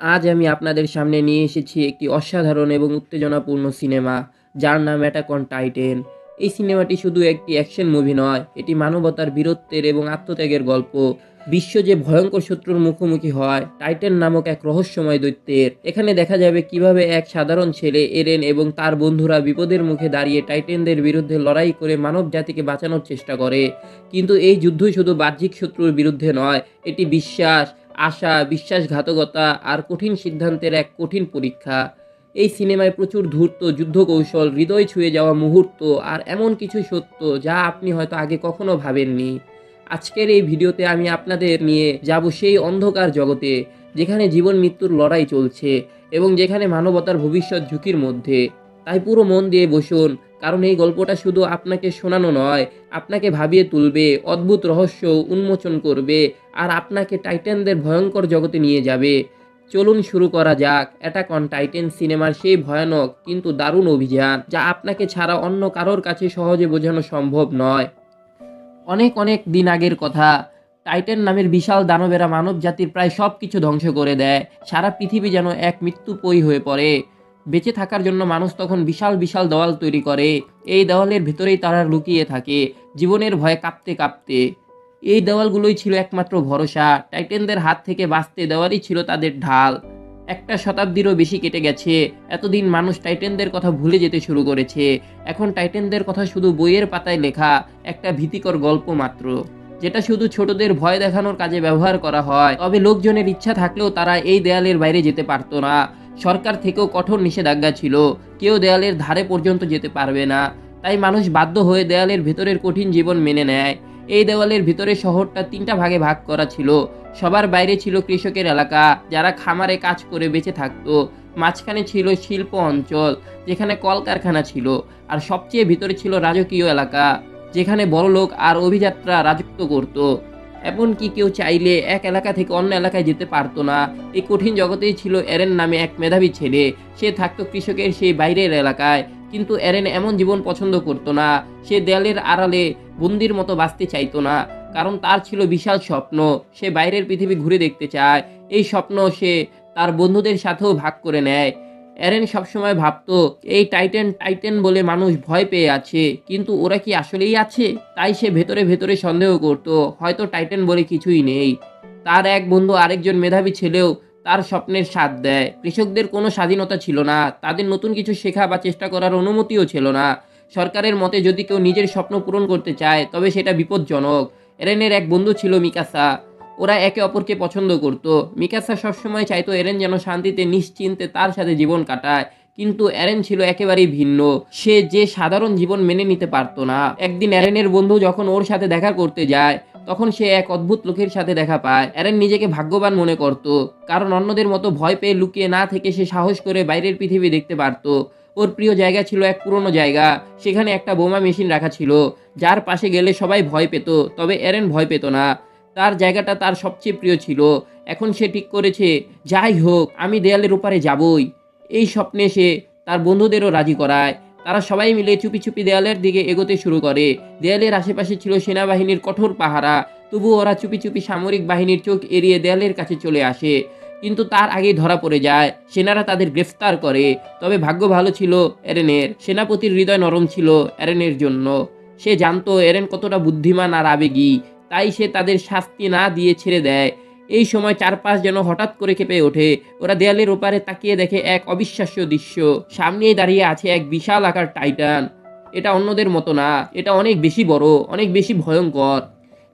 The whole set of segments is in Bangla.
আজ আমি আপনাদের সামনে নিয়ে এসেছি একটি অসাধারণ এবং উত্তেজনাপূর্ণ সিনেমা, যার নাম অ্যাটাক অন টাইটেন এই সিনেমাটি শুধু একটি অ্যাকশন মুভি নয়, এটি মানবতার বীরত্বের এবং আত্মত্যাগের গল্প। বিশ্ব যে ভয়ঙ্কর শত্রুর মুখোমুখি হয় টাইটেন নামক এক রহস্যময় দৈত্যের। এখানে দেখা যাবে কীভাবে এক সাধারণ ছেলে এরেন এবং তার বন্ধুরা বিপদের মুখে দাঁড়িয়ে টাইটেনদের বিরুদ্ধে লড়াই করে মানব জাতিকে বাঁচানোর চেষ্টা করে। কিন্তু এই যুদ্ধই শুধু বাহ্যিক শত্রুর বিরুদ্ধে নয়, এটি বিশ্বাস আশা, বিশ্বাসঘাতকতা আর কঠিন সিদ্ধান্তের এক কঠিন পরীক্ষা। এই সিনেমায় প্রচুর ধূর্ত যুদ্ধ কৌশল হৃদয় ছুঁয়ে যাওয়া মুহূর্ত আর এমন কিছু সত্য যা আপনি হয়তো আগে কখনো ভাবেননি। আজকের এই ভিডিওতে আমি আপনাদের নিয়ে যাব সেই অন্ধকার জগতে যেখানে জীবন মৃত্যুর লড়াই চলছে এবং যেখানে মানবতার ভবিষ্যৎ ঝুঁকির মধ্যে। তাই পুরো মন দিয়ে বসুন। কারণ এই গল্পটা শুধু আপনাকে শোনানো নয়, আপনাকে ভাবিয়ে তুলবে, অদ্ভুত রহস্য উন্মোচন করবে, আর আপনাকে টাইটানদের ভয়ঙ্কর জগতে নিয়ে যাবে। চলুন শুরু করা যাক। অ্যাটাক অন টাইটেন সিনেমার সেই ভয়ানক কিন্তু দারুণ অভিযান, যা আপনাকে ছাড়া অন্য কারোর কাছে সহজে বোঝানো সম্ভব নয়। অনেক অনেক দিন আগের কথা, টাইটান নামের বিশাল দানবেরা মানব জাতির প্রায় সব কিছু ধ্বংস করে দেয়। সারা পৃথিবী যেন এক মৃত্যুপয়ী হয়ে পড়ে। বেঁচে থাকার জন্য মানুষ তখন বিশাল বিশাল দেওয়াল তৈরি করে। এই দেওয়ালের ভেতরেই তারা লুকিয়ে থাকে, জীবনের ভয়ে কাঁপতে কাঁপতে। এই দেওয়ালগুলোই ছিল একমাত্র ভরসা। টাইটেনদের হাত থেকে বাঁচতে দেওয়ালই ছিল তাদের ঢাল। একটা শতাব্দীরও বেশি কেটে গেছে। এতদিন মানুষ টাইটেনদের কথা ভুলে যেতে শুরু করেছে। এখন টাইটেনদের কথা শুধু বইয়ের পাতায় লেখা, একটা ভীতিকর গল্প মাত্র। যেটা শুধু ছোটদের ভয় দেখানোর কাজে ব্যবহার করা হয়। তবে লোকজনের ইচ্ছা থাকলেও তারা এই দেয়ালের বাইরে যেতে পারতো না। সরকার থেকেও কঠোর নিষেধাজ্ঞা ছিল। কেউ দেয়ালের ধারে পর্যন্ত যেতে পারবে না। তাই মানুষ বাধ্য হয়ে দেয়ালের ভেতরের কঠিন জীবন মেনে নেয়। এই দেওয়ালের ভিতরে শহরটা তিনটা ভাগে ভাগ করা ছিল। সবার বাইরে ছিল কৃষকের এলাকা, যারা খামারে কাজ করে বেঁচে থাকতো। মাঝখানে ছিল শিল্প অঞ্চল, যেখানে কলকারখানা ছিল। আর সবচেয়ে ভিতরে ছিল রাজকীয় এলাকা, যেখানে বড়লোক আর অভিযাত্রা রাজত্ব করত। এমনকি কেউ চাইলে এক এলাকা থেকে অন্য এলাকায় যেতে পারতো না। এই কঠিন জগতেই ছিল এরেন নামে এক মেধাবী ছেলে। সে থাকতো কৃষকের সেই বাইরের এলাকায়। কিন্তু এরেন এমন জীবন পছন্দ করতো না। সে দেয়ালের আড়ালে বন্দির মতো বাঁচতে চাইতো না। কারণ তার ছিল বিশাল স্বপ্ন। সে বাইরের পৃথিবী ঘুরে দেখতে চায়। এই স্বপ্ন সে তার বন্ধুদের সাথেও ভাগ করে নেয়। এরেন সবসময় ভাবতো, এই টাইটেন টাইটেন বলে মানুষ ভয় পেয়ে আছে, কিন্তু ওরা কি আসলেই আছে? তাই সে ভেতরে ভেতরে সন্দেহ করত, হয়তো টাইটেন বলে কিছুই নেই। তার এক বন্ধু আরেকজন মেধাবী ছেলেও তার স্বপ্নের স্বাদ দেয়। কৃষকদের কোনো স্বাধীনতা ছিল না, তাদের নতুন কিছু শেখা বা চেষ্টা করার অনুমতিও ছিল না। সরকারের মতে যদি কেউ নিজের স্বপ্ন পূরণ করতে চায়, তবে সেটা বিপজ্জনক। এরেনের এক বন্ধু ছিল মিকাসা। ওরা একে অপরকে পছন্দ করত। মিকাসা সবসময় চাইতো এরেন যেন শান্তিতে, নিশ্চিন্তে তার সাথে জীবন কাটায়। কিন্তু অ্যারেন ছিল একেবারেই ভিন্ন। সে যে সাধারণ জীবন মেনে নিতে পারতো না। একদিন এরেনের বন্ধু যখন ওর সাথে দেখা করতে যায়, তখন সে এক অদ্ভুত লোকের সাথে দেখা পায়। অ্যারেন নিজেকে ভাগ্যবান মনে করত, কারণ অন্যদের মতো ভয় পেয়ে লুকিয়ে না থেকে সে সাহস করে বাইরের পৃথিবী দেখতে পারত। ওর প্রিয় জায়গা ছিল এক পুরনো জায়গা। সেখানে একটা বোমা মেশিন রাখা ছিল, যার পাশে গেলে সবাই ভয় পেত, তবে এরেন ভয় পেত না। তার জায়গাটা তার সবচেয়ে প্রিয় ছিল। এখন সে ঠিক করেছে, যাই হোক, আমি দেয়ালের ওপারে যাবই। এই স্বপ্নে সে তার বন্ধুদেরও রাজি করায়। তারা সবাই মিলে চুপি চুপি দেয়ালের দিকে এগোতে শুরু করে। দেয়ালের আশেপাশে ছিল সেনাবাহিনীর কঠোর পাহারা। তবু ওরা চুপি চুপি সামরিক বাহিনীর চোখ এড়িয়ে দেয়ালের কাছে চলে আসে। কিন্তু তার আগেই ধরা পড়ে যায়, সেনারা তাদের গ্রেফতার করে। তবে ভাগ্য ভালো ছিল এরেনের। সেনাপতির হৃদয় নরম ছিল এরেনের জন্য। সে জানতো এরেন কতটা বুদ্ধিমান আর আবেগী। তাই সে তাদের শাস্তি না দিয়ে ছেড়ে দেয়। এই সময় চারপাশ যেন হঠাৎ করে কেঁপে ওঠে। ওরা দেয়ালের ওপারে তাকিয়ে দেখে এক অবিশ্বাস্য দৃশ্য। সামনেই দাঁড়িয়ে আছে এক বিশাল আকার টাইটান। এটা অন্যদের মতো না। এটা অনেক বেশি বড়, অনেক বেশি ভয়ঙ্কর।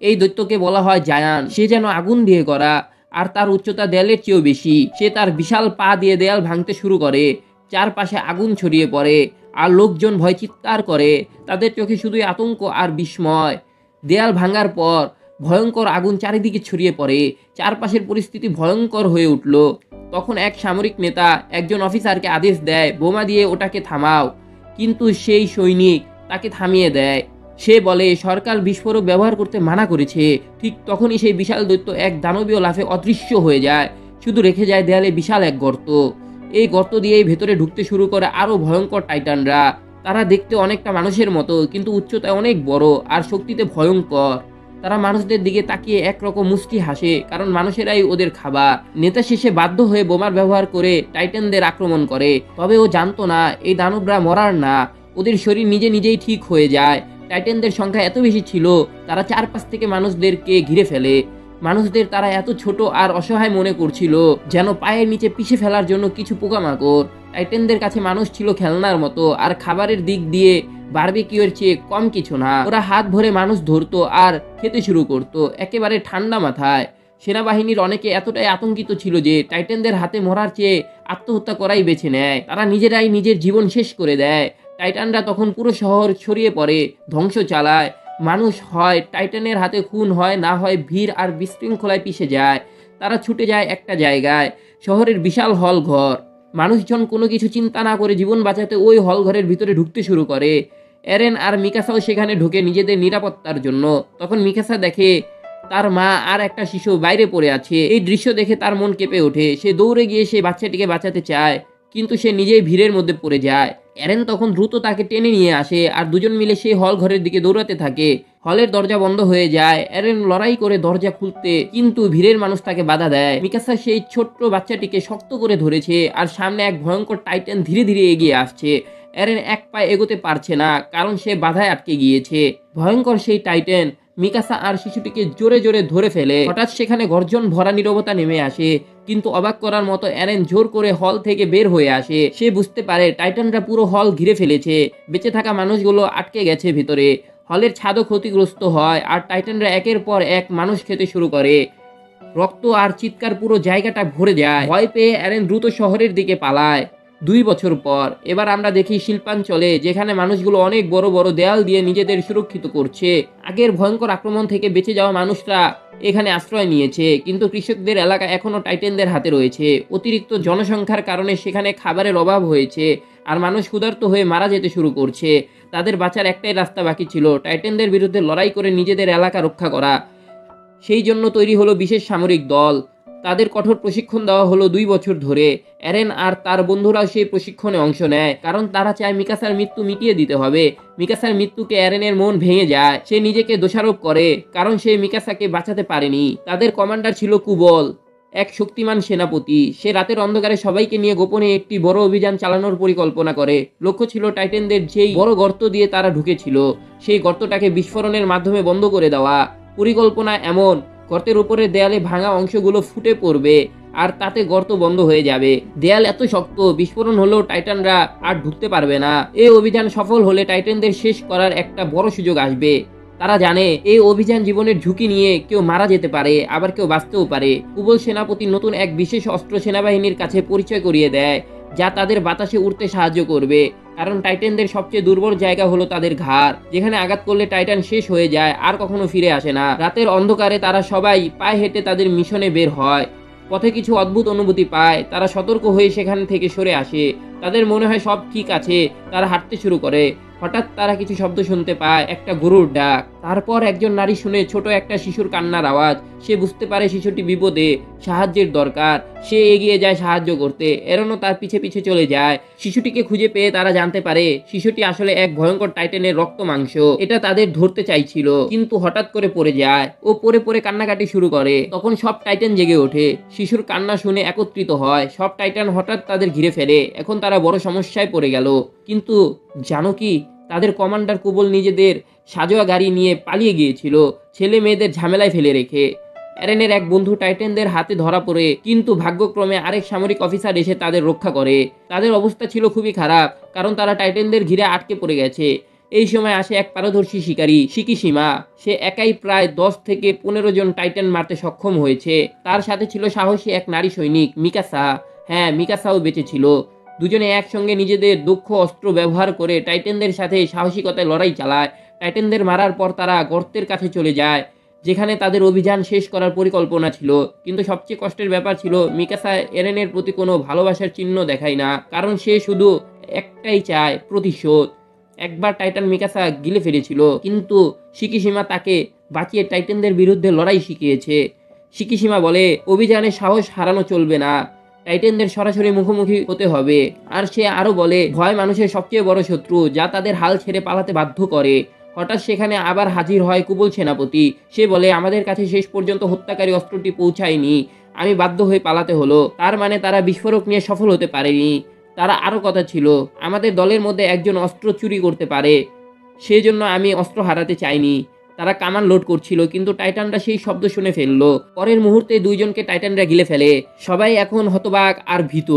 এই দৈত্যকে বলা হয় জায়ান। সে যেন আগুন দিয়ে করা আর তার উচ্চতা দেয়ালের চেয়েও বেশি। সে তার বিশাল পা দিয়ে দেয়াল ভাঙতে শুরু করে। চারপাশে আগুন ছড়িয়ে পড়ে। আর লোকজন ভয় চিৎকার করে। তাদের চোখে শুধুই আতঙ্ক আর বিস্ময়। দেয়াল ভাঙার পর ভয়ঙ্কর আগুন চারিদিকে ছড়িয়ে পড়ে। চারপাশের পরিস্থিতি ভয়ঙ্কর হয়ে উঠল। তখন এক সামরিক নেতা একজন অফিসারকে আদেশ দেয়, বোমা দিয়ে ওটাকে থামাও। কিন্তু সেই সৈনিক তাকে থামিয়ে দেয়। সে বলে, সরকার বিস্ফোরক ব্যবহার করতে মানা করেছে। ঠিক তখনই সেই বিশাল দৈত্য এক দানবীয় লাফে অদৃশ্য হয়ে যায়। শুধু রেখে যায় দেয়ালে বিশাল এক গর্ত। এই গর্ত দিয়েই ভেতরে ঢুকতে শুরু করে আরও ভয়ঙ্কর টাইটানরা। তারা দেখতে অনেকটা মানুষের মতো, কিন্তু উচ্চতায় অনেক বড় আর শক্তিতে ভয়ঙ্কর। তারা মানুষদের দিকে তাকিয়ে একরকম মুষ্টি হাসে, কারণ মানুষেরাই ওদের খাবার। নেতা শেষে বাধ্য হয়ে বোমার ব্যবহার করে টাইটানদের আক্রমণ করে। তবে ও জানতো না, এই দানবরা মরার না, ওদের শরীর নিজে নিজেই ঠিক হয়ে যায়। টাইটানদের সংখ্যা এত বেশি ছিল, তারা চারপাশ থেকে মানুষদেরকে ঘিরে ফেলে। মানুষদের তারা এত ছোট আর অসহায় মনে করছিল যেন পায়ের নিচে পিষে ফেলার জন্য কিছু পোকামাকড়। টাইটেনদের কাছে মানুষ ছিল খেলনার মতো, আর খাবারের দিক দিয়ে বারবিকিউর চেয়ে কম কিছু না। ওরা হাত ভরে মানুষ ধরতো আর খেতে শুরু করতো, একেবারে ঠান্ডা মাথায়। সেনাবাহিনীর অনেকে এতটাই আতঙ্কিত ছিল যে টাইটেনদের হাতে মরার চেয়ে আত্মহত্যা করাই বেছে নেয়। তারা নিজেরাই নিজের জীবন শেষ করে দেয়। টাইটানরা তখন পুরো শহর ছড়িয়ে পড়ে, ধ্বংস চালায়। মানুষ হয়, টাইটানের হাতে খুন হয়, না হয় ভিড় আর বিশৃঙ্খলায় পিষে যায়। তারা ছুটে যায় একটা জায়গায়, শহরের বিশাল হল ঘর মানুষজন কোনো কিছু চিন্তা না করে জীবন বাঁচাতে ওই হল ঘরের ভিতরে ঢুকতে শুরু করে। এরেন আর মিকাসাও সেখানে ঢুকে নিজেদের নিরাপত্তার জন্য। তখন মিকাসা দেখে তার মা আর একটা শিশু বাইরে পড়ে আছে। এই দৃশ্য দেখে তার মন কেঁপে ওঠে। সে দৌড়ে গিয়ে সেই বাচ্চাটিকে বাঁচাতে চায়। কিন্তু সে নিজেই ভিড়ের মধ্যে পড়ে যায়। অ্যারেন তখন দ্রুত তাকে টেনে নিয়ে আসে আর দুজন মিলে সেই হল ঘরের দিকে দৌড়াতে থাকে। হলের দরজা বন্ধ হয়ে যায়। অ্যারেন লড়াই করে দরজা খুলতে কিন্তু ভিড়ের মানুষ তাকে বাধা দেয়। মিকাসা সেই ছোট্ট বাচ্চাটিকে শক্ত করে ধরেছে আর সামনে এক ভয়ঙ্কর টাইটান ধীরে ধীরে এগিয়ে আসছে। অ্যারেন এক পায়ে এগোতে পারছে না, কারণ সে বাধায় আটকে গিয়েছে। ভয়ঙ্কর সেই টাইটেন মিকাসা আর শিশুটিকে জোরে জোরে ধরে ফেলে। হঠাৎ সেখানে গর্জন ভরা নিরবতা নেমে আসে, কিন্তু অবাক করার মতো অ্যারেন জোর করে হল থেকে বের হয়ে আসে। সে বুঝতে পারে টাইটানরা পুরো হল ঘিরে ফেলেছে, বেঁচে থাকা মানুষগুলো আটকে গেছে ভিতরে। হলের ছাদও ক্ষতিগ্রস্ত হয়, আর টাইটানরা একের পর এক মানুষ খেতে শুরু করে। রক্ত আর চিৎকার পুরো জায়গাটা ভরে যায়। ভয় পেয়ে অ্যারেন দ্রুত শহরের দিকে পালায়। দুই বছর পর। এবার আমরা দেখি শিল্পাঞ্চলে, যেখানে মানুষগুলো অনেক বড় বড় দেয়াল দিয়ে নিজেদের সুরক্ষিত করছে। আগের ভয়ঙ্কর আক্রমণ থেকে বেঁচে যাওয়া মানুষরা এখানে আশ্রয় নিয়েছে, কিন্তু কৃষকদের এলাকা এখনও টাইটেনদের হাতে রয়েছে। অতিরিক্ত জনসংখ্যার কারণে সেখানে খাবারের অভাব হয়েছে, আর মানুষ ক্ষুধার্ত হয়ে মারা যেতে শুরু করছে। তাদের বাঁচার একটাই রাস্তা বাকি ছিল, টাইটেনদের বিরুদ্ধে লড়াই করে নিজেদের এলাকা রক্ষা করা। সেই জন্য তৈরি হলো বিশেষ সামরিক দল। তাদের কঠোর প্রশিক্ষণ দেওয়া হলো দুই বছর ধরে। অ্যারেন আর তার বন্ধুরা সেই প্রশিক্ষণে অংশ নেয়, কারণ তারা চায় মিকাসার মৃত্যু মিটিয়ে দিতে হবে। মিকাসার মৃত্যুকে অ্যারেনের মন ভেঙে যায়, সে নিজেকে দোষারোপ করে, কারণ সে মিকাসাকে বাঁচাতে পারেনি। তাদের কমান্ডার ছিল কুবল, এক শক্তিমান সেনাপতি। সে রাতের অন্ধকারে সবাইকে নিয়ে গোপনে একটি বড় অভিযান চালানোর পরিকল্পনা করে। লক্ষ্য ছিল টাইটেনদের যেই বড় গর্ত দিয়ে তারা ঢুকেছিল, সেই গর্তটাকে বিস্ফোরণের মাধ্যমে বন্ধ করে দেওয়া। পরিকল্পনা এমন গর্তের উপরে দেয়ালে ভাঙা অংশগুলো ফুটে পড়বে আর তাতে গর্ত বন্ধ হয়ে যাবে। দেয়াল এত শক্ত, বিস্ফোরণ হলেও টাইটানরা আর ঢুকতে পারবে না। এই অভিযান সফল হলে টাইটানদের শেষ করার একটা বড় সুযোগ আসবে। তারা জানে, এই অভিযান জীবনের ঝুঁকি নিয়ে কেউ মারা যেতে পারে, আবার কেউ বাঁচতেও পারে। কুবল সেনাপতি নতুন এক বিশেষ অস্ত্র সেনাবাহিনীর কাছে পরিচয় করিয়ে দেয়, যা তাদের বাতাসে উঠতে সাহায্য করবে। কারণ টাইটানদের সবচেয়ে দুর্বল জায়গা হলো তাদের ঘাড়, যেখানে আঘাত করলে টাইটান শেষ হয়ে যায়, আর কখনো ফিরে আসে না। রাতের অন্ধকারে তারা সবাই পায়ে হেঁটে তাদের মিশনে বের হয়। পথে কিছু অদ্ভুত অনুভূতি পায়, তারা সতর্ক হয়ে সেখান থেকে সরে আসে। তাদের মনে হয় সব ঠিক আছে, তারা হাঁটতে শুরু করে। হঠাৎ তারা কিছু শব্দ শুনতে পায়, একটা গরুর ডাক। তারপর একজন নারী শুনে ছোট একটা শিশুর কান্নার আওয়াজ। সে বুঝতে পারে শিশুটি বিপদে, সাহায্যের দরকার। সে এগিয়ে যায় সাহায্য করতে, এরনও তার পিছে পিছে চলে যায়। শিশুটিকে খুঁজে পেয়ে তারা জানতে পারে, শিশুটি আসলে এক ভয়ঙ্কর টাইটেনের রক্ত মাংস। এটা তাদের ধরতে চাইছিল, কিন্তু হঠাৎ করে পড়ে যায় ও পরে পরে কান্নাকাটি শুরু করে। তখন সব টাইটেন জেগে ওঠে। শিশুর কান্না শুনে একত্রিত হয়। সব টাইটান হঠাৎ তাদের ঘিরে ফেলে। এখন তারা বড় সমস্যায় পড়ে গেল। কিন্তু জানো কি, তাদের কমান্ডার কুবল নিজেদের সাজোয়া গাড়ি নিয়ে পালিয়ে গিয়েছিল, ছেলে মেয়েদের ঝামেলায় ফেলে রেখে। অ্যারেনের এক বন্ধু টাইটেনদের হাতে ধরা পড়ে, কিন্তু ভাগ্যক্রমে আরেক সামরিক অফিসার এসে তাদের রক্ষা করে। তাদের অবস্থা ছিল খুবই খারাপ, কারণ তারা টাইটেনদের ঘিরে আটকে পড়ে গেছে। এই সময় আসে এক পারদর্শী শিকারী শিকিসীমা সে একাই প্রায় দশ থেকে পনেরো জন টাইটান মারতে সক্ষম হয়েছে। তার সাথে ছিল সাহসী এক নারী সৈনিক, মিকাসা। হ্যাঁ মিকাসাও বেঁচে ছিল। দুজনে একসঙ্গে নিজেদের দক্ষ অস্ত্র ব্যবহার করে টাইটেনদের সাথে সাহসিকতায় লড়াই চালায়। টাইটেনদের মারার পর তারা গর্তের কাছে চলে যায়, যেখানে তাদের অভিযান শেষ করার পরিকল্পনা ছিল। কিন্তু সবচেয়ে কষ্টের ব্যাপার ছিল, মিকাসা এরেনের প্রতি কোনো ভালোবাসার চিহ্ন দেখায় না, কারণ সে শুধু একটাই চায়, প্রতিশোধ। একবার টাইটান মিকাসা গিলে ফেলেছিল, কিন্তু শিকিসীমা তাকে বাঁচিয়ে টাইটানদের বিরুদ্ধে লড়াই শিখিয়েছে। শিকিসীমা বলে, অভিযানে সাহস হারানো চলবে না। টাইটেনদের সরাসরি মুখোমুখি হতে হবে। আর সে আরও বলে, ভয় মানুষের সবচেয়ে বড় শত্রু, যা তাদের হাল ছেড়ে পালাতে বাধ্য করে। হঠাৎ সেখানে আবার হাজির হয় কুবল সেনাপতি। সে বলে, আমাদের কাছে শেষ পর্যন্ত হত্যাকারী অস্ত্রটি পৌঁছায়নি। আমি বাধ্য হয়ে পালাতে হলো। তার মানে তারা বিস্ফোরক নিয়ে সফল হতে পারেনি। তারা আরও কথা ছিল, আমাদের দলের মধ্যে একজন অস্ত্র চুরি করতে পারে। সেজন্য আমি অস্ত্র হারাতে চাইনি। তারা কামান লোড করছিল, কিন্তু টাইটানরা সেই শব্দ শুনে ফেলল। পরের মুহূর্তে দুইজনকে টাইটানরা গিলে ফেলে। সবাই এখন হতবাক আর ভীত।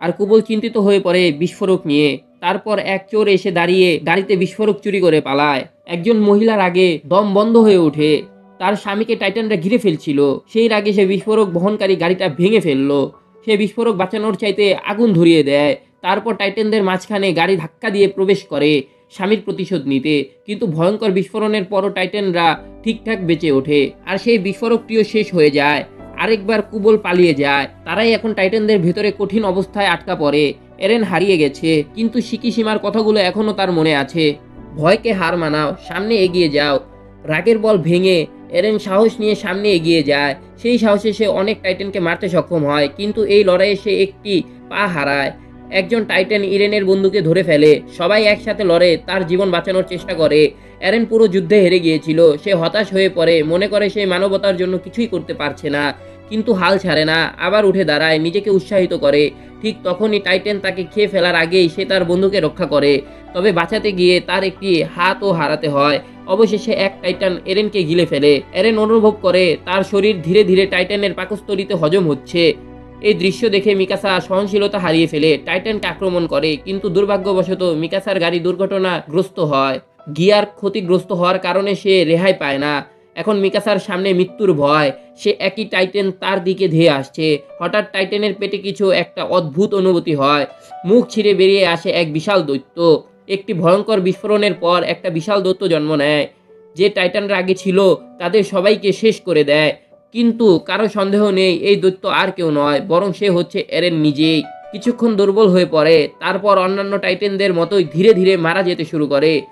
আর কুবল চিন্তিত হয়ে পড়ে বিস্ফোরক নিয়ে। তারপর এক চোর এসে দাঁড়িয়ে গাড়িতে বিস্ফোরক চুরি করে পালায়। একজন মহিলার আগে দম বন্ধ হয়ে ওঠে। তার স্বামীকে টাইটানরা ঘিরে ফেলছিল। সেই রাগে সে বিস্ফোরক বহনকারী গাড়িটা ভেঙে ফেলল। সে বিস্ফোরক বাঁচানোর চাইতে আগুন ধরিয়ে দেয়। তারপর টাইটানদের মাঝখানে গাড়ি ধাক্কা দিয়ে প্রবেশ করে। স্বামীর প্রতিশোধ নিতে, কিন্তু ভয়ঙ্কর বিস্ফোরণের পরও টাইটানরা ঠিকঠাক বেঁচে ওঠে, আর সেই বিস্ফোরকটিও শেষ হয়ে যায়, আরেকবার কুবল পালিয়ে যায়, তারাই এখন টাইটানদের ভেতরে কঠিন অবস্থায় আটকা পড়ে, এরেন হারিয়ে গেছে, কিন্তু সিকিসীমার কথাগুলো এখনও তার মনে আছে, ভয়কে হার মানাও, সামনে এগিয়ে যাও, রাগের বল ভেঙে, এরেন সাহস নিয়ে সামনে এগিয়ে যায়, সেই সাহসে সে অনেক টাইটানকে মারতে সক্ষম হয়, কিন্তু এই লড়াইয়ে সে একটি পা হারায় একজন টাইটান ইরেনের বন্ধুকে ধরে ফেলে, সবাই একসাথে লড়ে, তার জীবন বাঁচানোর চেষ্টা করে। এরেন পুরো যুদ্ধে হেরে গিয়েছিল, সে হতাশ হয়ে পড়ে, মনে করে সে মানবতার জন্য কিছুই করতে পারছে না, কিন্তু হাল ছাড়ে না, আবার উঠে দাঁড়ায়, নিজেকে উৎসাহিত করে। ঠিক তখনই টাইটেন তাকে খেয়ে ফেলার আগেই সে তার বন্ধুকে রক্ষা করে। তবে বাঁচাতে গিয়ে তার একটি হাতও হারাতে হয়। অবশেষে এক টাইটান এরেনকে গিলে ফেলে। এরেন অনুভব করে, তার শরীর ধীরে ধীরে টাইটানের পাকস্থলিতে হজম হচ্ছে। এই দৃশ্য দেখে মিকাসা সহনশীলতা হারিয়ে ফেলে। টাইটানকে আক্রমণ করে, কিন্তু দুর্ভাগ্যবশত মিকাসার গাড়ি দুর্ঘটনাগ্রস্ত হয়। গিয়ার ক্ষতিগ্রস্ত হওয়ার কারণে সে রেহাই পায় না। এখন মিকাসার সামনে মৃত্যুর ভয়। সে একই টাইটেন তার দিকে ধেয়ে আসছে। হঠাৎ টাইটেনের পেটে কিছু একটা অদ্ভুত অনুভূতি হয়। মুখ ছিঁড়ে বেরিয়ে আসে এক বিশাল দৈত্য। একটি ভয়ঙ্কর বিস্ফোরণের পর একটা বিশাল দৈত্য জন্ম নেয়। যে টাইটানরা আগে ছিল, তাদের সবাইকে শেষ করে দেয়। কিন্তু কারও সন্দেহ নেই, এই দৈত্য আর কেউ নয়, বরং সে হচ্ছে এরেন নিজেই। কিছুক্ষণ দুর্বল হয়ে পড়ে, তারপর অন্যান্য টাইটেনদের মতোই ধীরে ধীরে মারা যেতে শুরু করে।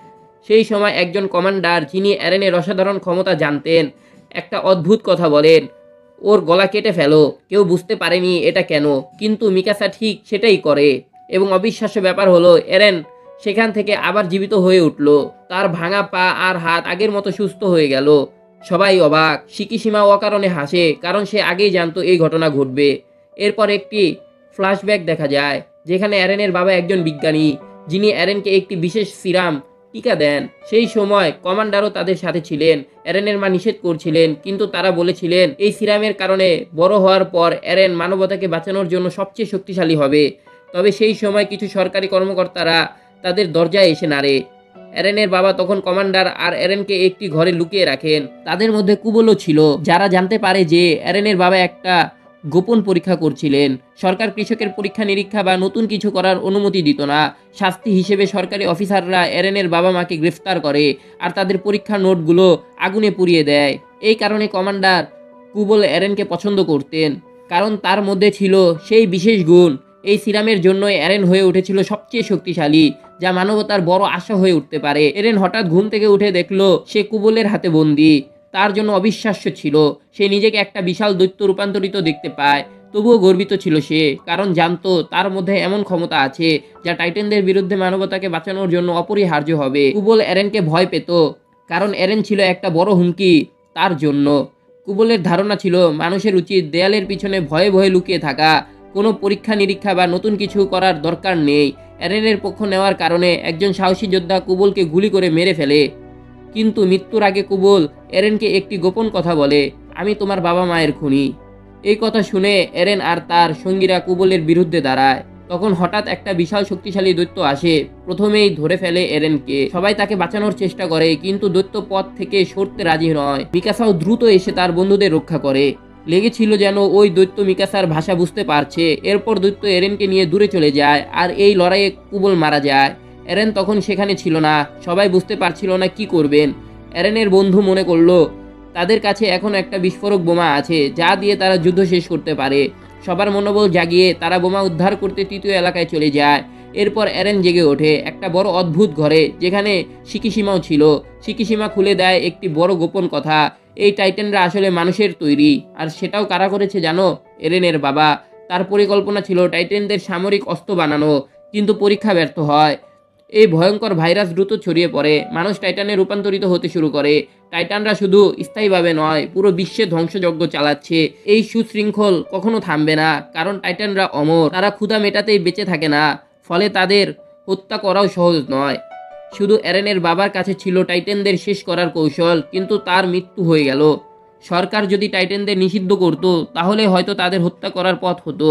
সেই সময় একজন কমান্ডার, যিনি এরেনের অসাধারণ ক্ষমতা জানতেন, একটা অদ্ভুত কথা বলেন, ওর গলা কেটে ফেলো, কেউ বুঝতে পারেনি এটা কেন, কিন্তু মিকাসা ঠিক সেটাই করে। এবং অবিশ্বাস্য ব্যাপার হলো, এরেন সেখান থেকে আবার জীবিত হয়ে উঠল, তার ভাঙা পা আর হাত আগের মতো সুস্থ হয়ে গেল। সবাই অবাক। সিকিসীমা অকারণে হাসে, কারণ সে আগেই জানতো এই ঘটনা ঘটবে। এরপর একটি ফ্ল্যাশব্যাক দেখা যায়, যেখানে অ্যারেনের বাবা একজন বিজ্ঞানী, যিনি অ্যারেনকে একটি বিশেষ সিরাম, টিকা দেন। সেই সময় কমান্ডারও তাদের সাথে ছিলেন, অ্যারেনের মা নিষেধ করছিলেন, কিন্তু তারা বলেছিলেন, এই সিরামের কারণে বড় হওয়ার পর অ্যারেন মানবতাকে বাঁচানোর জন্য সবচেয়ে শক্তিশালী হবে। তবে সেই সময় কিছু সরকারি কর্মকর্তারা তাদের দরজায় এসে নাড়ে। এরেনের বাবা তখন কমান্ডার আর এরেনকে একটি ঘরে লুকিয়ে রাখেন। তাদের মধ্যে কুবলও ছিল। যারা জানতে পারে যে এরেনের বাবা একটা গোপন পরীক্ষা করছিলেন, সরকার কৃষকের পরীক্ষা নিরীক্ষা বা নতুন কিছু করার অনুমতি দিত না। শাস্তি হিসেবে সরকারি অফিসাররা এরেনের বাবা মাকে গ্রেফতার করে আর তাদের পরীক্ষার নোটগুলো আগুনে পুড়িয়ে দেয়। এই কারণে কমান্ডার কুবল এরেনকে পছন্দ করতেন। কারণ তার মধ্যে ছিল সেই বিশেষ গুণ এই সিরামের জন্যই এরেন হয়ে উঠেছিল সবচেয়ে শক্তিশালী, যা মানবতার বড় আশা হয়ে উঠতে পারে। এরেন হঠাৎ ঘুম থেকে উঠে দেখল, সে কুবলের হাতে বন্দি। তার জন্য অবিশ্বাস্য ছিল, সে নিজেকে একটা বিশাল দৈত্য রূপান্তরিত দেখতে পায়। তবুও গর্বিত ছিল সে, কারণ জানতো তার মধ্যে এমন ক্ষমতা আছে, যা টাইটেনদের বিরুদ্ধে মানবতাকে বাঁচানোর জন্য অপরিহার্য হবে। কুবল এরেনকে ভয় পেত, কারণ এরেন ছিল একটা বড় হুমকি তার জন্য। কুবলের ধারণা ছিল, মানুষের উচিত দেয়ালের পিছনে ভয়ে ভয়ে লুকিয়ে থাকা কোনো পরীক্ষা নিরীক্ষা বা নতুন কিছু করার দরকার নেই। এরেনের পক্ষ নেওয়ার কারণে একজন সাহসী যোদ্ধা কুবলকে গুলি করে মেরে ফেলে। কিন্তু মৃত্যুর আগে কুবল এরেনকে একটি গোপন কথা বলে, আমি তোমার বাবা মায়ের খুনি। এই কথা শুনে এরেন আর তার সঙ্গীরা কুবলের বিরুদ্ধে দাঁড়ায়। তখন হঠাৎ একটা বিশাল শক্তিশালী দৈত্য আসে, প্রথমেই ধরে ফেলে এরেনকে। সবাই তাকে বাঁচানোর চেষ্টা করে, কিন্তু দৈত্য পথ থেকে সরতে রাজি নয়। মিকাসাও দ্রুত এসে তার বন্ধুদের রক্ষা করে। লেগেছিল যেন ওই দৈত্য মিকাসার ভাষা বুঝতে পারছে। এরপর দৈত্য এরেনকে নিয়ে দূরে চলে যায় আর এই লড়াইয়ে কুবল মারা যায়। এরেন তখন সেখানে ছিল না, সবাই বুঝতে পারছিল না কি করবেন। এরেনের বন্ধু মনে করল, তাদের কাছে এখন একটা বিস্ফোরক বোমা আছে, যা দিয়ে তারা যুদ্ধ শেষ করতে পারে। সবার মনোবল জাগিয়ে তারা বোমা উদ্ধার করতে তৃতীয় এলাকায় চলে যায়। এরপর অ্যারেন জেগে ওঠে একটা বড় অদ্ভুত ঘরে, যেখানে সিকিসীমাও ছিল। সিকিসীমা খুলে দেয় একটি বড় গোপন কথা এই টাইটেনরা আসলে মানুষের তৈরি। আর সেটাও কারা করেছে জানো? এরেনের বাবা। তার পরিকল্পনা ছিল টাইটেনদের সামরিক অস্ত্র বানানো, কিন্তু পরীক্ষা ব্যর্থ হয়। এই ভয়ঙ্কর ভাইরাস দ্রুত ছড়িয়ে পড়ে। মানুষ টাইটানে রূপান্তরিত হতে শুরু করে। টাইটানরা শুধু স্থায়ীভাবে নয়, পুরো বিশ্বে ধ্বংসযজ্ঞ চালাচ্ছে। এই সুশৃঙ্খল কখনো থামবে না, কারণ টাইটানরা অমর। তারা ক্ষুধা মেটাতেই বেঁচে থাকে না, ফলে তাদের হত্যা করাও সহজ নয়। শুধু এরেনের বাবার কাছে ছিল টাইটেনদের শেষ করার কৌশল, কিন্তু তার মৃত্যু হয়ে গেল। সরকার যদি টাইটেনদের নিষিদ্ধ করত, তাহলে হয়তো তাদের হত্যা করার পথ হতো।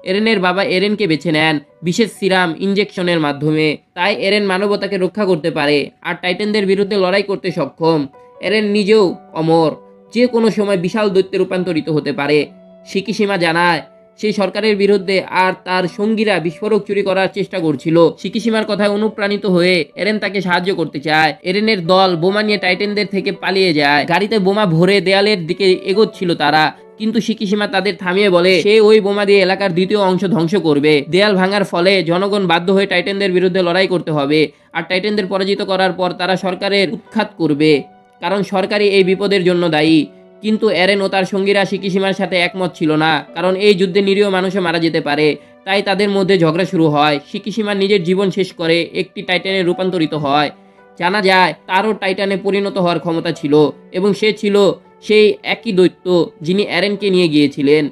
এরেনের বাবা এরেনকে বেছে নেন বিশেষ সিরাম ইঞ্জেকশনের মাধ্যমে। তাই এরেন মানবতাকে রক্ষা করতে পারে আর টাইটেনদের বিরুদ্ধে লড়াই করতে সক্ষম। এরেন নিজেও অমর, যে কোনো সময় বিশাল দৈত্যে রূপান্তরিত হতে পারে। সিকিসীমা জানায় সেই সরকারের বিরুদ্ধে আর তার সঙ্গীরা বিস্ফোরক চুরি করার চেষ্টা করছিল। সিকিসীমার কথায় অনুপ্রাণিত হয়ে এরেন তাকে সাহায্য করতে চায়। এরেনের দল বোমা নিয়ে টাইটেনদের থেকে পালিয়ে যায়। গাড়িতে বোমা ভরে দেয়ালের দিকে এগোচ্ছিল তারা। কিন্তু সিকিসীমা তাদের থামিয়ে বলে, সে ওই বোমা দিয়ে এলাকার দ্বিতীয় অংশ ধ্বংস করবে। দেয়াল ভাঙার ফলে জনগণ বাধ্য হয়ে টাইটেনদের বিরুদ্ধে লড়াই করতে হবে। আর টাইটেনদের পরাজিত করার পর তারা সরকারের উৎখাত করবে। কারণ সরকারই এই বিপদের জন্য দায়ী। কিন্তু এরেন ও তার সঙ্গীরা সিকিসীমার সাথে একমত ছিল না, কারণ এই যুদ্ধে নিরীহ মানুষও মারা যেতে পারে। তাই তাদের মধ্যে ঝগড়া শুরু হয়। সিকিসীমা নিজের জীবন শেষ করে একটি টাইটানে রূপান্তরিত হয়। জানা যায়, তারও টাইটানে পরিণত হওয়ার ক্ষমতা ছিল এবং সে ছিল সেই একই দৈত্য যিনি অ্যারেনকে নিয়ে গিয়েছিলেন।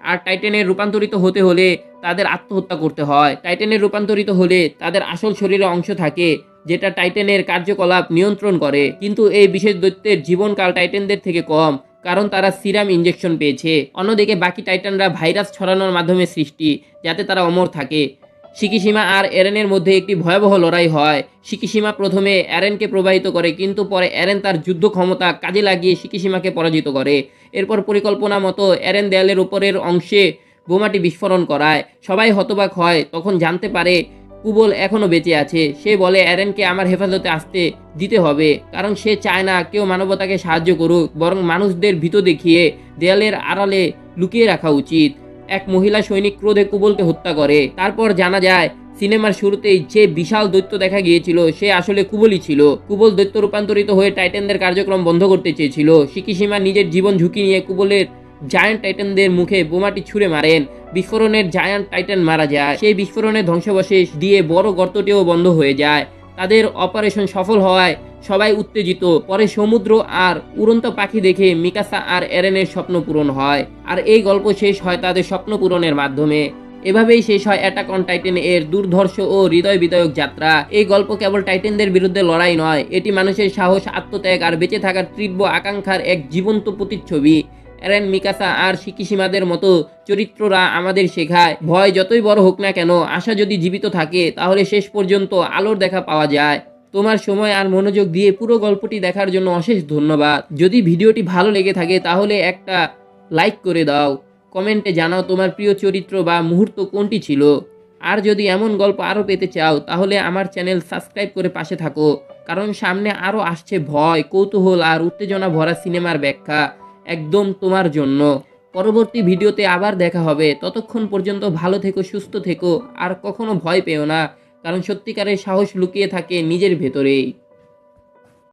আর টাইটানে রূপান্তরিত হতে হলে তাদের আত্মহত্যা করতে হয়। টাইটানে রূপান্তরিত হলে তাদের আসল শরীরে অংশ থাকে যেটা টাইটেনের কার্যকলাপ নিয়ন্ত্রণ করে, কিন্তু এই বিশেষ দৈত্যের জীবনকাল টাইটেনদের থেকে কম, কারণ তারা সিরাম ইঞ্জেকশন পেয়েছে। অন্যদিকে বাকি টাইটানরা ভাইরাস ছড়ানোর মাধ্যমে সৃষ্টি, যাতে তারা অমর থাকে। সিকিসীমা আর এরেনের মধ্যে একটি ভয়াবহ লড়াই হয়। সিকিসীমা প্রথমে এরেনকে প্রবাহিত করে, কিন্তু পরে এরেন তার যুদ্ধ ক্ষমতা কাজে লাগিয়ে সিকিসীমাকে পরাজিত করে। এরপর পরিকল্পনা মতো এরেন দেয়ালের উপরের অংশে বোমাটি বিস্ফোরণ করায়। সবাই হতবাক হয়, তখন জানতে পারে কুবল এখনও বেঁচে আছে। সে বলে, অ্যারেনকে আমার হেফাজতে আসতে দিতে হবে, কারণ সে চায় না কেউ মানবতাকে সাহায্য করুক, বরং মানুষদের ভীত দেখিয়ে দেয়ালের আড়ালে লুকিয়ে রাখা উচিত। এক মহিলা সৈনিক ক্রোধে কুবলকে হত্যা করে। তারপর জানা যায়, সিনেমার শুরুতেই যে বিশাল দৈত্য দেখা গিয়েছিল, সে আসলে কুবলই ছিল। কুবল দৈত্য রূপান্তরিত হয়ে টাইটেনদের কার্যক্রম বন্ধ করতে চেয়েছিল। সিকিসীমা নিজের জীবন ঝুঁকি নিয়ে কুবলের জায়ান্ট টাইটানদের মুখে বোমাটি ছুঁড়ে মারেন। বিস্ফোরণের জায়ান্ট টাইটান মারা যায়। সেই বিস্ফোরণের ধ্বংসাবশেষ দিয়ে বড় গর্তটিও বন্ধ হয়ে যায়। তাদের অপারেশন সফল হওয়ায় সবাই উত্তেজিত। পরে সমুদ্র আর উড়ন্ত পাখি দেখে মিকাসা আর এরেনের স্বপ্ন পূরণ হয়। আর এই গল্প শেষ হয় তাদের স্বপ্ন পূরণের মাধ্যমে। এভাবেই শেষ হয় অ্যাটাক অন টাইটেন এর দুর্ধর্ষ ও হৃদয় বিদায়ক যাত্রা। এই গল্প কেবল টাইটেনদের বিরুদ্ধে লড়াই নয়, এটি মানুষের সাহস, আত্মত্যাগ আর বেঁচে থাকার তীব্র আকাঙ্ক্ষার এক জীবন্ত প্রতিচ্ছবি। এরেন মিকাসা আর শিকিসীমাদের মতো চরিত্ররা আমাদের শেখায়। ভয় যতই বড় হোক না কেন, আশা যদি জীবিত থাকে, তাহলে শেষ পর্যন্ত আলোর দেখা পাওয়া যায়। তোমার সময় আর মনোযোগ দিয়ে পুরো গল্পটি দেখার জন্য অশেষ ধন্যবাদ। যদি ভিডিওটি ভালো লেগে থাকে, তাহলে একটা লাইক করে দাও। কমেন্টে জানাও তোমার প্রিয় চরিত্র বা মুহূর্ত কোনটি ছিল। আর যদি এমন গল্প আরও পেতে চাও, তাহলে আমার চ্যানেল সাবস্ক্রাইব করে পাশে থাকো। কারণ সামনে আরও আসছে ভয়, কৌতূহল আর উত্তেজনা ভরা সিনেমার ব্যাখ্যা। একদম তোমার জন্য। পরবর্তী ভিডিওতে আবার দেখা হবে। ততক্ষণ পর্যন্ত ভালো থেকো, সুস্থ থেকো, আর কখনো ভয় পেও না। কারণ সত্যিকারের সাহস লুকিয়ে থাকে নিজের ভেতরেই।